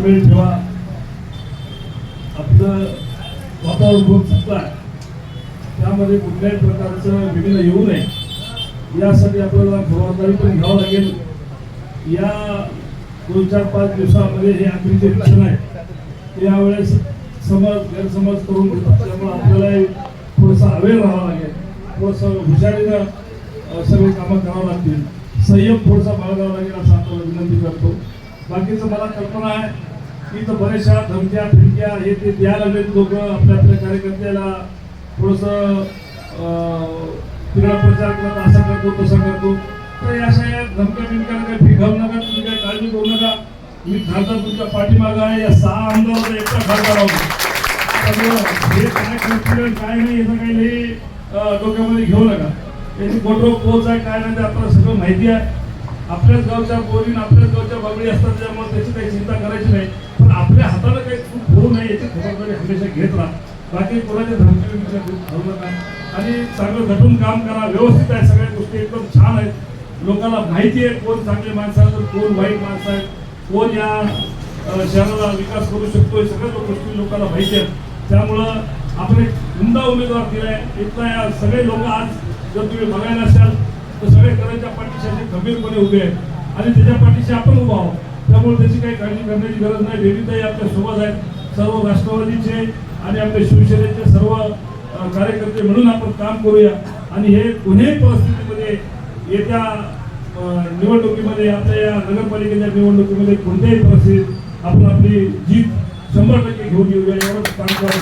ताळमेळ ठेवा. आपलं वातावरण खूप चांगलं त्यामध्ये कुठल्याही प्रकारचं विघ्न येऊ नये. यासाठी आपल्याला खबरदारी पण घ्यावं लागेल. या दोन चार पाच दिवसामध्ये हे आपली जे क्षण आहे. ते यावेळेस समज गैरसमज करून घेतात. त्यामुळे आपल्याला थोडंसं अवेअर राहावं लागेल. थोडंसं हुशारीनं सगळे सगळी कामं करावं लागतील. संयम थोडासा बाळगावा लागेल असं आपल्याला विनंती करतो. बाकीचं मला कल्पना आहे. की इथं बऱ्याचशा धमक्या फिरक्या हे ते द्यायला लागलेत लोक आपल्या आपल्या कार्यकर्त्याला. थोडंसं अं, प्रचार करत असा करतो तसा करतो. तर या अशा या धमक्या बिमक्या काही फिरकावू नका तुम्ही काही काळजी करू नका. मी खासदार तुमच्या पाठीमागं आहे या सहा आमदाराचा एकटा खासदार आहोत. हे काय कॉन्फिडन्स काय नाही याचं काही नाही डोक्यामध्ये घेऊ नका. याची कोटरो कोच आहे काय नाही ते आपल्याला सगळं माहिती आहे. आपल्याच गावच्या बोरीन आपल्याच गावच्या बाबळी असतात त्यामुळे त्याची काही चिंता करायची नाही. आपल्या हाताला काही चूक होऊ नये याची खबरदारी हमेशा घेत राहा. बाकी कोणाच्या धमकी घेऊ नका आणि चांगलं घटून काम करा व्यवस्थित आहे सगळ्या गोष्टी एकदम छान आहेत. लोकांना माहिती आहे कोण चांगले माणसं आहेत तर कोण वाईट माणसं आहेत. कोण या शहराला विकास करू शकतो हे सगळ्या गोष्टी लोकांना माहिती आहेत. त्यामुळं आपण एक उमदा उमेदवार दिलाय. इथला या सगळे लोक आज जर तुम्ही बघायला असाल तर सगळे करायच्या पाठीशी असे गंभीरपणे उभे आहेत. आणि त्याच्या पाठीशी आपण उभा आहोत. त्यामुळे त्याची काही काळजी करण्याची गरज नाही. बेबीताई आपल्यासोबत आहेत सर्व राष्ट्रवादीचे आणि आपल्या शिवसेनेचे सर्व कार्यकर्ते म्हणून आपण काम करूया. आणि हे कोणीही परिस्थितीमध्ये येत्या निवडणुकीमध्ये आपल्या या नगरपालिकेच्या निवडणुकीमध्ये कोणत्याही परिस्थितीत आपण आपली जीत शंभर टक्के घेऊन येऊया. एवढंच काम करा